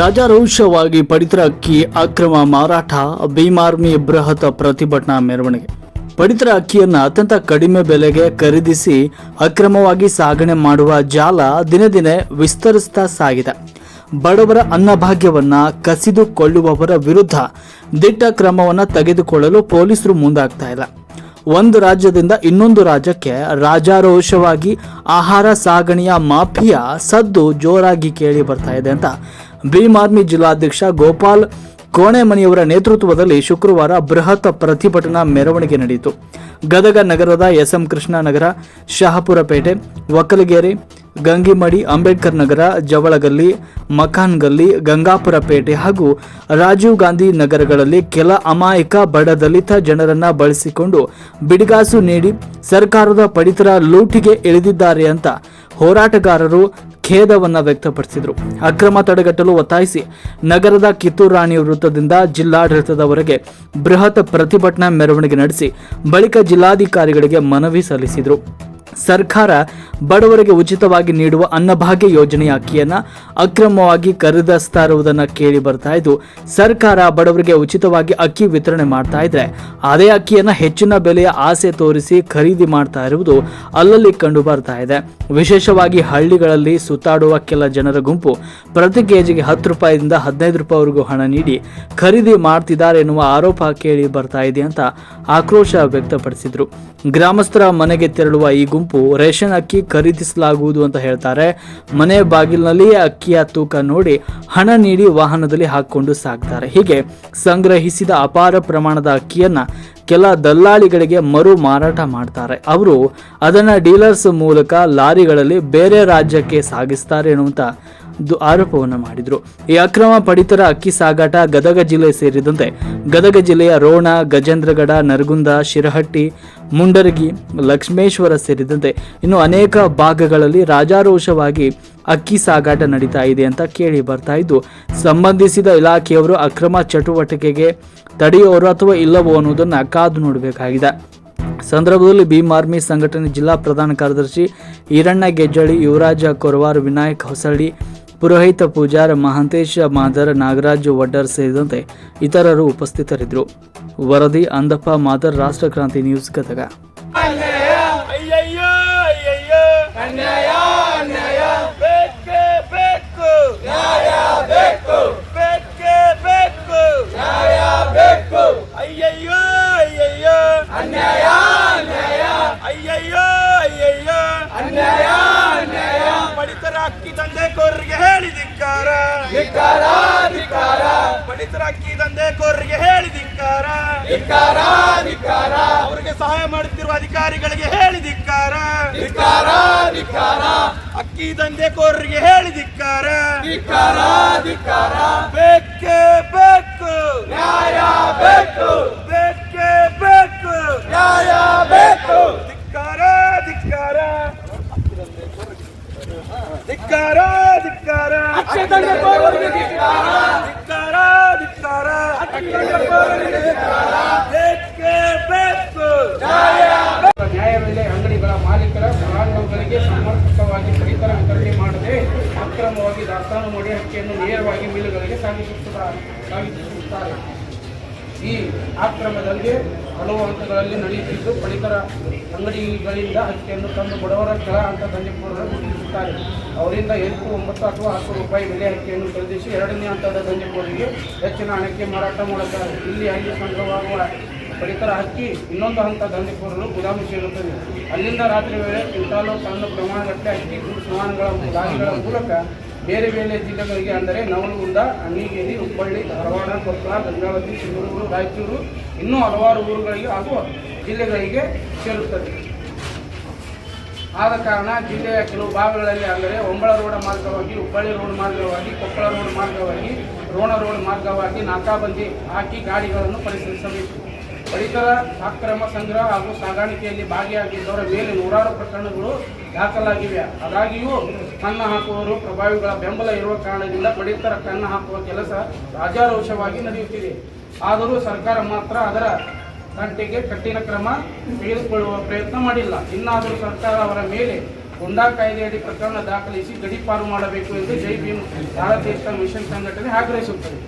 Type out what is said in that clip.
ರಾಜಾರೋಷವಾಗಿ ಪಡಿತರ ಅಕ್ಕಿ ಅಕ್ರಮ ಮಾರಾಟ ಭೀಮಾರ್ಮಿ ಬೃಹತ್ ಪ್ರತಿಭಟನಾ ಮೆರವಣಿಗೆ. ಪಡಿತರ ಅಕ್ಕಿಯನ್ನು ಅತ್ಯಂತ ಕಡಿಮೆ ಬೆಲೆಗೆ ಖರೀದಿಸಿ ಅಕ್ರಮವಾಗಿ ಸಾಗಣೆ ಮಾಡುವ ಜಾಲ ದಿನೇ ದಿನೇ ವಿಸ್ತರಿಸ್ತಾ ಸಾಗಿದೆ. ಬಡವರ ಅನ್ನಭಾಗ್ಯವನ್ನ ಕಸಿದುಕೊಳ್ಳುವವರ ವಿರುದ್ಧ ದಿಟ್ಟ ಕ್ರಮವನ್ನು ತೆಗೆದುಕೊಳ್ಳಲು ಪೊಲೀಸರು ಮುಂದಾಗ್ತಾ ಇಲ್ಲ. ಒಂದು ರಾಜ್ಯದಿಂದ ಇನ್ನೊಂದು ರಾಜ್ಯಕ್ಕೆ ರಾಜಾರೋಷವಾಗಿ ಆಹಾರ ಸಾಗಣೆಯ ಮಾಫಿಯಾ ಸದ್ದು ಜೋರಾಗಿ ಕೇಳಿ ಬರ್ತಾ ಇದೆ ಅಂತ ಭೀಮ್ ಆರ್ಮಿ ಜಿಲ್ಲಾಧ್ಯಕ್ಷ ಗೋಪಾಲ್ ಕೋಣೆಮನಿಯವರ ನೇತೃತ್ವದಲ್ಲಿ ಶುಕ್ರವಾರ ಬೃಹತ್ ಪ್ರತಿಭಟನಾ ಮೆರವಣಿಗೆ ನಡೆಯಿತು. ಗದಗ ನಗರದ ಎಸ್ಎಂ ಕೃಷ್ಣ ನಗರ ಶಹಾಪುರಪೇಟೆ ಒಕ್ಕಲಗೇರಿ ಗಂಗಿಮಡಿ, ಅಂಬೇಡ್ಕರ್ ನಗರ, ಜವಳಗಲ್ಲಿ ಮಖಾನ್ ಗಲ್ಲಿ ಗಂಗಾಪುರ ಪೇಟೆ ಹಾಗೂ ರಾಜೀವ್ ಗಾಂಧಿ ನಗರಗಳಲ್ಲಿ ಕೆಲ ಅಮಾಯಕ ಬಡ ದಲಿತ ಜನರನ್ನ ಬಳಸಿಕೊಂಡು ಬಿಡಿಗಾಸು ನೀಡಿ ಸರ್ಕಾರದ ಪಡಿತರ ಲೂಟಿಗೆ ಇಳಿದಿದ್ದಾರೆ ಅಂತ ಹೋರಾಟಗಾರರು ಖೇದವನ್ನ ವ್ಯಕ್ತಪಡಿಸಿದರು. ಅಕ್ರಮ ತಡೆಗಟ್ಟಲು ಒತ್ತಾಯಿಸಿ ನಗರದ ಕಿತ್ತೂರು ರಾಣಿ ವೃತ್ತದಿಂದ ಜಿಲ್ಲಾಡಳಿತದವರೆಗೆ ಬೃಹತ್ ಪ್ರತಿಭಟನಾ ಮೆರವಣಿಗೆ ನಡೆಸಿ ಬಳಿಕ ಜಿಲ್ಲಾಧಿಕಾರಿಗಳಿಗೆ ಮನವಿ ಸಲ್ಲಿಸಿದರು. ಸರ್ಕಾರ ಬಡವರಿಗೆ ಉಚಿತವಾಗಿ ನೀಡುವ ಅನ್ನಭಾಗ್ಯ ಯೋಜನೆಯ ಅಕ್ಕಿಯನ್ನ ಅಕ್ರಮವಾಗಿ ಖರೀದಿಸ್ತಾ ಇರುವುದನ್ನು ಕೇಳಿ ಬರ್ತಾ ಇದ್ದು, ಸರ್ಕಾರ ಬಡವರಿಗೆ ಉಚಿತವಾಗಿ ಅಕ್ಕಿ ವಿತರಣೆ ಮಾಡ್ತಾ ಇದ್ರೆ, ಅದೇ ಅಕ್ಕಿಯನ್ನ ಹೆಚ್ಚಿನ ಬೆಲೆಯ ಆಸೆ ತೋರಿಸಿ ಖರೀದಿ ಮಾಡ್ತಾ ಇರುವುದು ಅಲ್ಲಲ್ಲಿ ಕಂಡು ಬರ್ತಾ ಇದೆ. ವಿಶೇಷವಾಗಿ ಹಳ್ಳಿಗಳಲ್ಲಿ ಸುತ್ತಾಡುವ ಕೆಲ ಜನರ ಗುಂಪು ಪ್ರತಿ ಕೆಜಿಗೆ ಹತ್ತು ರೂಪಾಯಿಯಿಂದ ಹದಿನೈದು ರೂಪಾಯಿವರೆಗೂ ಹಣ ನೀಡಿ ಖರೀದಿ ಮಾಡ್ತಿದ್ದಾರೆ ಎನ್ನುವ ಆರೋಪ ಕೇಳಿ ಬರ್ತಾ ಇದೆ ಅಂತ ಆಕ್ರೋಶ ವ್ಯಕ್ತಪಡಿಸಿದ್ರು. ಗ್ರಾಮಸ್ಥರ ಮನೆಗೆ ತೆರಳುವ ಈ ರೇಷನ್ ಅಕ್ಕಿ ಖರೀದಿಸಲಾಗುವುದು ಅಂತ ಹೇಳ್ತಾರೆ. ಮನೆ ಬಾಗಿಲಿನಲ್ಲಿ ಅಕ್ಕಿಯ ತೂಕ ನೋಡಿ ಹಣ ನೀಡಿ ವಾಹನದಲ್ಲಿ ಹಾಕೊಂಡು ಸಾಕ್ತಾರೆ. ಹೀಗೆ ಸಂಗ್ರಹಿಸಿದ ಅಪಾರ ಪ್ರಮಾಣದ ಅಕ್ಕಿಯನ್ನ ಕೆಲ ದಲ್ಲಾಳಿಗಳಿಗೆ ಮರು ಮಾರಾಟ ಮಾಡ್ತಾರೆ. ಅವರು ಅದನ್ನ ಡೀಲರ್ಸ್ ಮೂಲಕ ಲಾರಿಗಳಲ್ಲಿ ಬೇರೆ ರಾಜ್ಯಕ್ಕೆ ಸಾಗಿಸ್ತಾರೆ ಎನ್ನುವಂತ ಆರೋಪವನ್ನು ಮಾಡಿದರು. ಈ ಅಕ್ರಮ ಪಡಿತರ ಅಕ್ಕಿ ಸಾಗಾಟ ಗದಗ ಜಿಲ್ಲೆ ಸೇರಿದಂತೆ ಗದಗ ಜಿಲ್ಲೆಯ ರೋಣ, ಗಜೇಂದ್ರಗಡ, ನರಗುಂದ, ಶಿರಹಟ್ಟಿ, ಮುಂಡರಗಿ, ಲಕ್ಷ್ಮೇಶ್ವರ ಸೇರಿದಂತೆ ಇನ್ನು ಅನೇಕ ಭಾಗಗಳಲ್ಲಿ ರಾಜಾರೋಷವಾಗಿ ಅಕ್ಕಿ ಸಾಗಾಟ ನಡೀತಾ ಇದೆ ಅಂತ ಕೇಳಿ ಬರ್ತಾ ಇದ್ದು, ಸಂಬಂಧಿಸಿದ ಇಲಾಖೆಯವರು ಅಕ್ರಮ ಚಟುವಟಿಕೆಗೆ ತಡೆಯೋರು ಅಥವಾ ಇಲ್ಲವೋ ಅನ್ನೋದನ್ನು ಕಾದು ನೋಡಬೇಕಾಗಿದೆ. ಸಂದರ್ಭದಲ್ಲಿ ಭೀಮ್ ಆರ್ಮಿ ಸಂಘಟನೆ ಜಿಲ್ಲಾ ಪ್ರಧಾನ ಕಾರ್ಯದರ್ಶಿ ಈರಣ್ಣ ಗೆಜ್ಜಳಿ, ಯುವರಾಜ ಕೊರವಾರ್, ವಿನಾಯಕ್ ಹೊಸಳ್ಳಿ ಪುರೋಹಿತ ಪೂಜಾರ ಮಹಾಂತೇಶ ಮಾದರ್ ನಾಗರಾಜ್ ವಡ್ಡರ್ ಸೇರಿದಂತೆ ಇತರರು ಉಪಸ್ಥಿತರಿದ್ದರು ವರದಿ ಅಂದಪ್ಪ ಮಾದರ್ ರಾಷ್ಟ್ರ ಕ್ರಾಂತಿ ನ್ಯೂಸ್ ಗದಗ ಅನ್ಯಾಯ ಧಿಕ್ಕಾರ. ಧಿಕ್ಕಾರ ಧಿಕ್ಕಾರ ಪಡಿತರ ಅಕ್ಕಿ ದಂಧೆ ಕೋರಿಗೆ ಹೇಳಿ ಧಿಕ್ಕಾರ. ಧಿಕ್ಕಾರ ಧಿಕ್ಕಾರ ಅವರಿಗೆ ಸಹಾಯ ಮಾಡುತ್ತಿರುವ ಅಧಿಕಾರಿಗಳಿಗೆ ಹೇಳಿ ಧಿಕ್ಕಾರ. ಧಿಕ್ಕಾರ ಧಿಕ್ಕಾರ ಅಕ್ಕಿ ದಂಧೆ ಕೋರರಿಗೆ ಹೇಳಿ ಧಿಕ್ಕಾರ. ಧಿಕ್ಕಾರ ಧಿಕ್ಕಾರ ಬೇಕೇ ಬೇಕು. ನ್ಯಾಯ ಬೇಕು. ಬೇಕೇ ಬೇಕು. ನ್ಯಾಯ ಬೇಕು. ಧಿಕ್ಕಾರ ಧಿಕ್ಕಾರ. ಧಿಕ್ಕಾರ ಧಿಕ್ಕಾರ. ಧಿಕ್ಕಾರ. ಧಿಕ್ಕಾರ ನ್ಯಾಯಬೆಲೆ ಅಂಗಡಿಗಳ ಮಾಲೀಕರ ಫಲಾನುಭವಿಗಳಿಗೆ ಸಮರ್ಪಕವಾಗಿ ಪಡಿತರ ವಿತರಣೆ ಮಾಡದೆ ಅಕ್ರಮವಾಗಿ ದಾಸ್ತಾನು ಮಾಡಿ ಅಕ್ಕಿಯನ್ನು ನೇರವಾಗಿ ಮಿಲ್ಲುಗಳಿಗೆ ಸಾಗಿಸುತ್ತಾರೆ ಸಾಗಿಸುತ್ತಾರೆ. ಈ ಆಕ್ರಮದಲ್ಲಿ ಹಲವು ಹಂತಗಳಲ್ಲಿ ನಡೆಯುತ್ತಿದ್ದು, ಪಡಿತರ ಅಂಗಡಿಗಳಿಂದ ಅಕ್ಕಿಯನ್ನು ತಂದು ಬಡವರ ಕೆಳ ದಂಧೆಕೋರರು ಗುರುತಿಸುತ್ತಾರೆ. ಅವರಿಂದ ಎಂಟು, ಒಂಬತ್ತು ಅಥವಾ ಹತ್ತು ರೂಪಾಯಿ ಬೆಲೆ ಅಕ್ಕಿಯನ್ನು ಖರೀದಿಸಿ ಎರಡನೇ ಹಂತದ ದಂಧೆಕೋರಿಗೆ ಹೆಚ್ಚಿನ ಹಣಕ್ಕೆ ಮಾರಾಟ ಮಾಡುತ್ತಾರೆ. ಇಲ್ಲಿ ಅಲ್ಲಿ ಸಂಗ್ರಹವಾಗುವ ಪಡಿತರ ಹಕ್ಕಿ ಇನ್ನೊಂದು ಹಂತ ದಂಧೆಕೋರರು ಗುದಾಮು ಸೇರುತ್ತದೆ. ಅಲ್ಲಿಂದ ರಾತ್ರಿ ವೇಳೆ ಕ್ವಿಂಟಾಲು ಸಣ್ಣ ಪ್ರಮಾಣಗಟ್ಟೆ ಅಕ್ಕಿ ಸಮಾನಗಳ ಮೂಲಕ ಬೇರೆ ಬೇರೆ ಜಿಲ್ಲೆಗಳಿಗೆ ಅಂದರೆ ನವಲಗುಂದ ಅಣ್ಣಿಗೇರಿ ಹುಬ್ಬಳ್ಳಿ, ಧಾರವಾಡ, ಕೊಪ್ಪಳ, ಗಂಗಾವತಿ, ಚಿತ್ರದುರ್ಗ, ರಾಯಚೂರು, ಇನ್ನೂ ಹಲವಾರು ಊರುಗಳಿಗೆ ಹಾಗೂ ಜಿಲ್ಲೆಗಳಿಗೆ ಸೇರುತ್ತದೆ. ಆದ ಕಾರಣ ಜಿಲ್ಲೆಯ ಕೆಲವು ಭಾಗಗಳಲ್ಲಿ ಅಂದರೆ ಒಂಬಳ ರೋಡ್ ಮಾರ್ಗವಾಗಿ, ಹುಬ್ಬಳ್ಳಿ ರೋಡ್ ಮಾರ್ಗವಾಗಿ, ಕೊಪ್ಪಳ ರೋಡ್ ಮಾರ್ಗವಾಗಿ, ರೋಣ ರೋಡ್ ಮಾರ್ಗವಾಗಿ ನಾಕಾಬಂದಿ ಹಾಕಿ ಗಾಡಿಗಳನ್ನು ಪರಿಶೀಲಿಸಬೇಕು. ಪಡಿತರ ಅಕ್ರಮ ಸಂಗ್ರಹ ಹಾಗೂ ಸಾಗಾಣಿಕೆಯಲ್ಲಿ ಭಾಗಿಯಾಗಿದ್ದವರ ಮೇಲೆ ನೂರಾರು ಪ್ರಕರಣಗಳು ದಾಖಲಾಗಿವೆ. ಆದಾಗಿಯೂ ಕನ್ನ ಹಾಕುವವರು ಪ್ರಭಾವಿಗಳ ಬೆಂಬಲ ಇರುವ ಕಾರಣದಿಂದ ಪಡಿತರ ಕನ್ನ ಹಾಕುವ ಕೆಲಸ ರಾಜಾರೋಷವಾಗಿ ನಡೆಯುತ್ತಿದೆ. ಆದರೂ ಸರ್ಕಾರ ಮಾತ್ರ ಅದರ ಗಂಟೆಗೆ ಕಠಿಣ ಕ್ರಮ ತೆಗೆದುಕೊಳ್ಳುವ ಪ್ರಯತ್ನ ಮಾಡಿಲ್ಲ. ಇನ್ನಾದರೂ ಸರ್ಕಾರ ಅವರ ಮೇಲೆ ಗುಂಡಾ ಕಾಯ್ದೆಯಡಿ ಪ್ರಕರಣ ದಾಖಲಿಸಿ ಗಡೀಪಾರು ಮಾಡಬೇಕು ಎಂದು ಜೈ ಭೀಮ್ ಭಾರತೀಯ ಮಿಷನ್ ಸಂಘಟನೆ ಆಗ್ರಹಿಸುತ್ತದೆ.